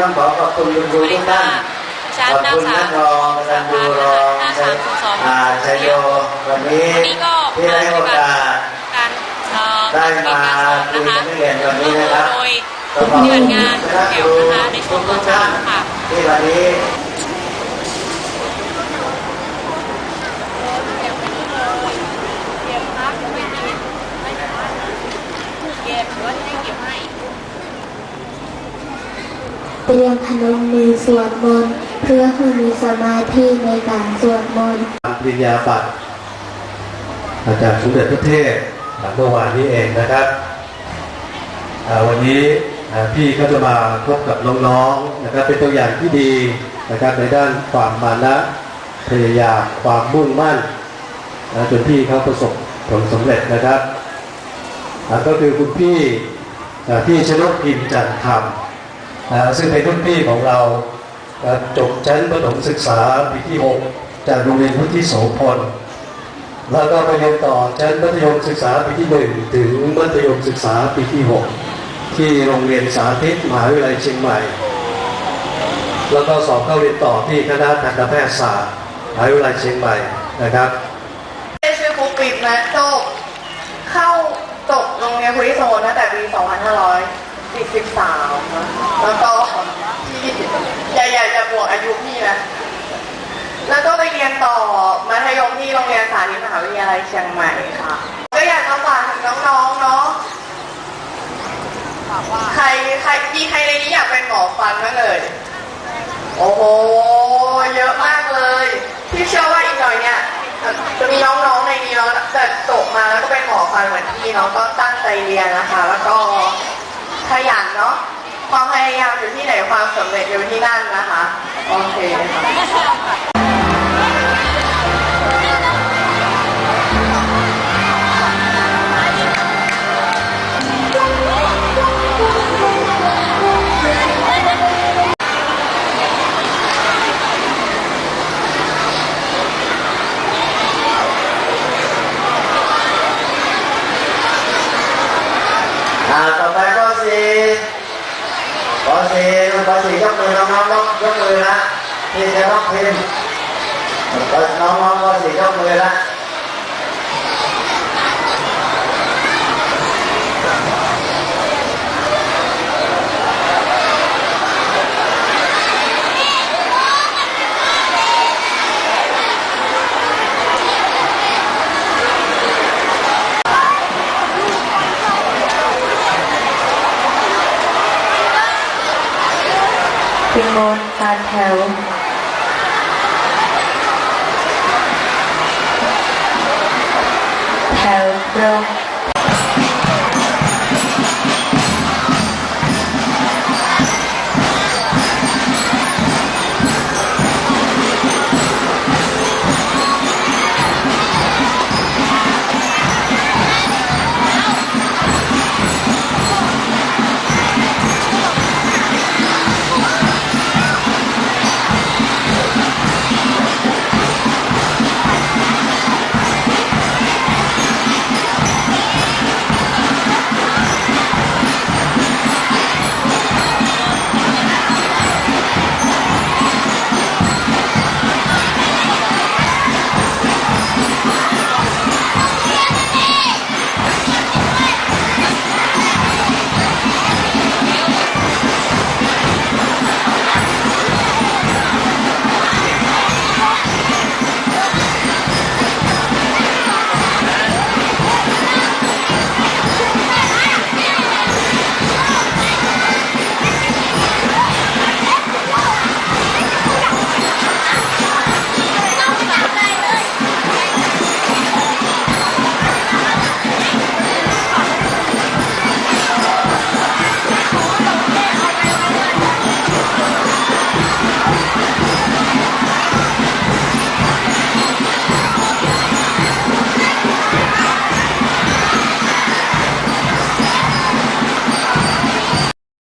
ต้องขอขอบคุณคุณครูทุกท่านชั้นขอบนักคุณศึกท่านรองอาจารย์ดูรองหน้าสามสองอ่าชัยโยวันนี้วันนี้ก็ที่ให้โอกาสการเอ่อได้มาการสอนคุยนะคะกับนักเรียนวันนี้นะครับโดยขอบคุณเกิดงานเกี่ยวนะคะในช่วงตอนเช้าค่ะที่วันนี้เก็บครับไม่มีไม่มีเก็บหรือว่าจะให้เก็บให้ เตรียมพนมมือสวดมนต์เพื่อให้มีสมาธิในการสวดมนต์ปริญญาบัตรอาจารย์สมเด็จพระเทพเมื่อวานนี้เองนะครับวันนี้พี่ก็จะมาพบกับน้องๆนะครับเป็นตัวอย่างที่ดีนะครับในด้านความมานะพยายามความมุ่งมั่นนะจนพี่เขาประสบผลสำเร็จนะครับก็คือคุณพี่อ่าพี่ชนกพิมพ์จันทร์ธร รมอ่าซึ่งเป็นรุ่นพี่ของเราจบชั้นประถมศึกษาปีที่ 6 จากโรงเรียนพุทธิโสพลแล้วก็ไปเรียนต่อชั้นมัธยมศึกษาปีที่หนึ่งถึงมัธยมศึกษาปีที่หกที่โรงเรียนสาธิตมหาวิทยาลัยเชียงใหม่ แล้วก็สอบเข้าเรียนต่อที่คณะทันตแพทยศาสตร์มหาวิทยาลัยเชียงใหม่นะครับชื่อปุ๊กปิ๊บนะจบเข้าจบโรงเรียนพุทธิโสตั้งแต่ปี 2543นะแล้วก็พี่อย่าอย่าอย่าบวกอายุพี่นะ แล้วก็ไปเรียนต่อมัธยมที่โรงเรียนสาธิตมหาวิทยาลัยเชียงใหม่ค่ะ ก็อยากจะฝากถึงน้องๆเนาะใครใครมีใครในนี้อยากเป็นหมอฟันบ้างเลย โอ้โห เยอะมากเลยที่เชื่อว่าอีกหน่อยเนี่ยจะมีน้องๆในนี้แล้วแต่จบมาแล้วก็เป็นหมอฟันเหมือนพี่น้องก็ตั้งใจเรียนนะคะ แล้วก็ ขยันเนาะความพยายามอยู่ที่ไหนความสำเร็จอยู่ที่นั่นนะคะ โอเคค่ะ มือน้องๆยกยกมือละพี่จะต้องพิมพ์น้องๆข้อสี่ยกมือละ บนมนตาแถวแถวตรง